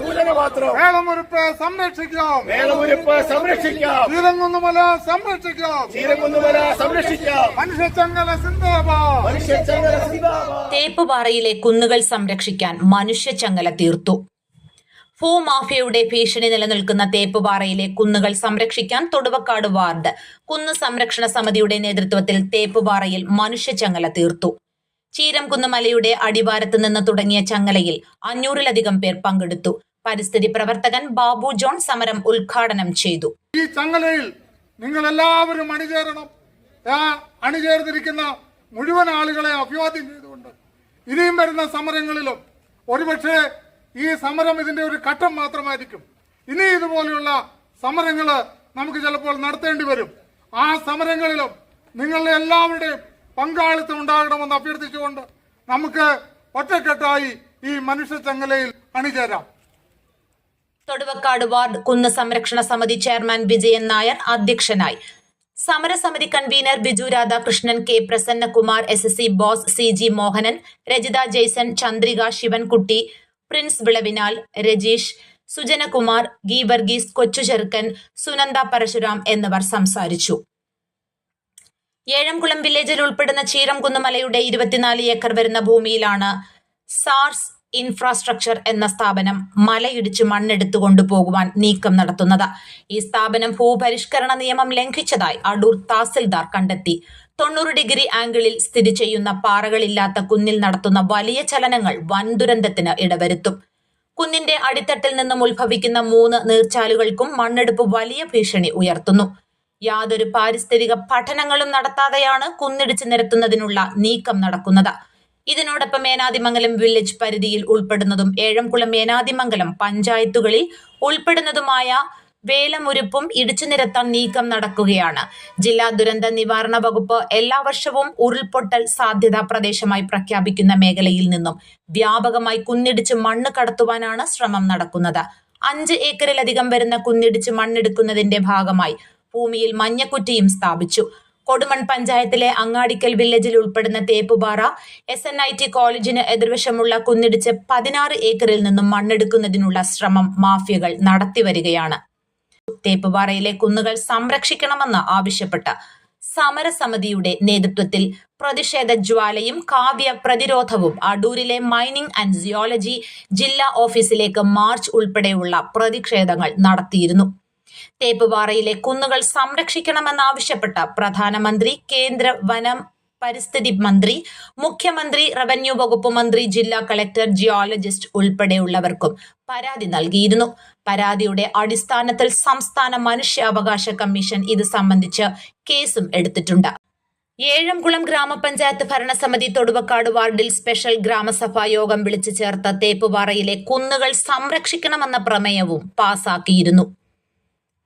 മാത്രം. വേളമുറിപ്പ് സംരക്ഷിക്കാം. വേളമുരുപ്പ് സംരക്ഷിക്കാം. ശ്രീരംഗുന്നുമല സംരക്ഷിക്കാം. ചീരകുന്നുമല സംരക്ഷിക്കാം. മനുഷ്യച്ചങ്ങല സിന്ദാബാദ്. മനുഷ്യച്ചങ്ങല സിന്ദാബാദ്. തേപ്പുപാറയിലെ കുന്നുകൾ സംരക്ഷിക്കാൻ മനുഷ്യച്ചങ്ങല തീർത്തു. ഭൂമാഫിയയുടെ ഭീഷണി നിലനിൽക്കുന്ന തേപ്പുപാറയിലെ കുന്നുകൾ സംരക്ഷിക്കാൻ തൊടുവക്കാട് വാർഡ് കുന്ന് സംരക്ഷണ സമിതിയുടെ നേതൃത്വത്തിൽ തേപ്പുപാറയിൽ മനുഷ്യച്ചങ്ങല തീർത്തു. ചീരംകുന്ന് മലയുടെ അടിവാരത്ത് നിന്ന് തുടങ്ങിയ ചങ്ങലയിൽ അഞ്ഞൂറിലധികം പേർ പങ്കെടുത്തു. പരിസ്ഥിതി പ്രവർത്തകൻ ബാബു ജോൺ സമരം ഉദ്ഘാടനം ചെയ്തു. ഈ ചങ്ങലയിൽ നിങ്ങൾ എല്ലാവരും അണിചേരണം അണിചേർന്നിരിക്കുന്ന മുഴുവൻ ആളുകളെ അഭിവാദ്യം ചെയ്തുകൊണ്ട് ഇനിയും വരുന്ന സമരങ്ങളിലും ഒരുപക്ഷെ ഈ സമരം ഇതിന്റെ ഒരു ഘട്ടം മാത്രമായിരിക്കും. ഇനി ഇതുപോലെയുള്ള സമരങ്ങൾ നമുക്ക് ചിലപ്പോൾ നടത്തേണ്ടി വരും. ആ സമരങ്ങളിലും നിങ്ങളുടെ എല്ലാവരുടെയും പങ്കാളിത്തം ഉണ്ടാകണമെന്ന് അഭ്യർത്ഥിച്ചുകൊണ്ട് നമുക്ക് ഒറ്റക്കെട്ടായി ഈ മനുഷ്യ ചങ്ങലയിൽ അണിചേരാം. തൊടുവക്കാട് വാർഡ് കുന്ന് സംരക്ഷണ സമിതി ചെയർമാൻ വിജയൻ നായർ അധ്യക്ഷനായി. സമരസമിതി convener Biju Radhakrishnan K Prasannakumar S S C Bose C G Mohanan Rajitha Jaison Chandrika Sivankutty Prince Vilavinal Rajeesh Sujanakumar Geevarghese Kochucherukkan Sunanda Parasuram എന്നിവർ സംസാരിച്ചു. ഏഴംകുളം വില്ലേജിൽ ഉൾപ്പെടുന്ന ചീരംകുന്നുമലയുടെ ഇരുപത്തിനാല് ഏക്കർ വരുന്ന ഭൂമിയിലാണ് സാർസ് ഇൻഫ്രാസ്ട്രക്ചർ എന്ന സ്ഥാപനം മലയിടിച്ച് മണ്ണെടുത്തു കൊണ്ടുപോകുവാൻ നീക്കം നടത്തുന്നത്. ഈ സ്ഥാപനം ഭൂപരിഷ്കരണ നിയമം ലംഘിച്ചതായി അടൂർ തഹസിൽദാർ കണ്ടെത്തി. തൊണ്ണൂറ് ഡിഗ്രി ആംഗിളിൽ സ്ഥിതി ചെയ്യുന്ന പാറകളില്ലാത്ത കുന്നിൽ നടത്തുന്ന വലിയ ചലനങ്ങൾ വൻ ദുരന്തത്തിന് ഇടവരുത്തും. കുന്നിന്റെ അടിത്തട്ടിൽ നിന്നും ഉത്ഭവിക്കുന്ന മൂന്ന് നീർച്ചാലുകൾക്കും മണ്ണെടുപ്പ് വലിയ ഭീഷണി ഉയർത്തുന്നു. യാതൊരു പാരിസ്ഥിതിക പഠനങ്ങളും നടത്താതെയാണ് കുന്നിടിച്ച് നിരത്തുന്നതിനുള്ള നീക്കം നടക്കുന്നത്. ഇതിനോടൊപ്പം മേനാതിമംഗലം വില്ലേജ് പരിധിയിൽ ഉൾപ്പെടുന്നതും ഏഴംകുളം മേനാതിമംഗലം പഞ്ചായത്തുകളിൽ ഉൾപ്പെടുന്നതുമായ വേലമുരുപ്പും ഇടിച്ചു നിരത്താൻ നീക്കം നടക്കുകയാണ്. ജില്ലാ ദുരന്ത നിവാരണ വകുപ്പ് എല്ലാ വർഷവും ഉരുൾപൊട്ടൽ സാധ്യതാ പ്രദേശമായി പ്രഖ്യാപിക്കുന്ന മേഖലയിൽ നിന്നും വ്യാപകമായി കുന്നിടിച്ച് മണ്ണ് കടത്തുവാനാണ് ശ്രമം നടക്കുന്നത്. അഞ്ച് ഏക്കറിലധികം വരുന്ന കുന്നിടിച്ച് മണ്ണെടുക്കുന്നതിന്റെ ഭാഗമായി ഭൂമിയിൽ മഞ്ഞക്കുറ്റിയും സ്ഥാപിച്ചു. കൊടുമൺ പഞ്ചായത്തിലെ അങ്ങാടിക്കൽ വില്ലേജിൽ ഉൾപ്പെടുന്ന Theppupara S N I T കോളേജിന് എതിർവശമുള്ള കുന്നിടിച്ച് പതിനാറ് ഏക്കറിൽ നിന്നും മണ്ണെടുക്കുന്നതിനുള്ള ശ്രമം മാഫിയകൾ നടത്തിവരികയാണ്. തേപ്പുപാറയിലെ കുന്നുകൾ സംരക്ഷിക്കണമെന്ന് ആവശ്യപ്പെട്ട് സമരസമിതിയുടെ നേതൃത്വത്തിൽ പ്രതിഷേധ ജ്വാലയും കാവ്യ പ്രതിരോധവും അടൂരിലെ മൈനിംഗ് ആൻഡ് ജിയോളജി ജില്ലാ ഓഫീസിലേക്ക് മാർച്ച് ഉൾപ്പെടെയുള്ള പ്രതിഷേധങ്ങൾ നടത്തിയിരുന്നു. തേപ്പുപാറയിലെ കുന്നുകൾ സംരക്ഷിക്കണമെന്നാവശ്യപ്പെട്ട് പ്രധാനമന്ത്രി കേന്ദ്ര വനം പരിസ്ഥിതി മന്ത്രി മുഖ്യമന്ത്രി റവന്യൂ വകുപ്പ് മന്ത്രി ജില്ലാ കളക്ടർ ജിയോളജിസ്റ്റ് ഉൾപ്പെടെയുള്ളവർക്കും പരാതി നൽകിയിരുന്നു. പരാതിയുടെ അടിസ്ഥാനത്തിൽ സംസ്ഥാന മനുഷ്യാവകാശ കമ്മീഷൻ ഇത് സംബന്ധിച്ച് കേസും എടുത്തിട്ടുണ്ട്. ഏഴംകുളം ഗ്രാമപഞ്ചായത്ത് ഭരണസമിതി തൊടുവക്കാട് വാർഡിൽ സ്പെഷ്യൽ ഗ്രാമസഭാ യോഗം വിളിച്ചു ചേർത്ത തേപ്പുപാറയിലെ കുന്നുകൾ സംരക്ഷിക്കണമെന്ന പ്രമേയവും പാസാക്കിയിരുന്നു.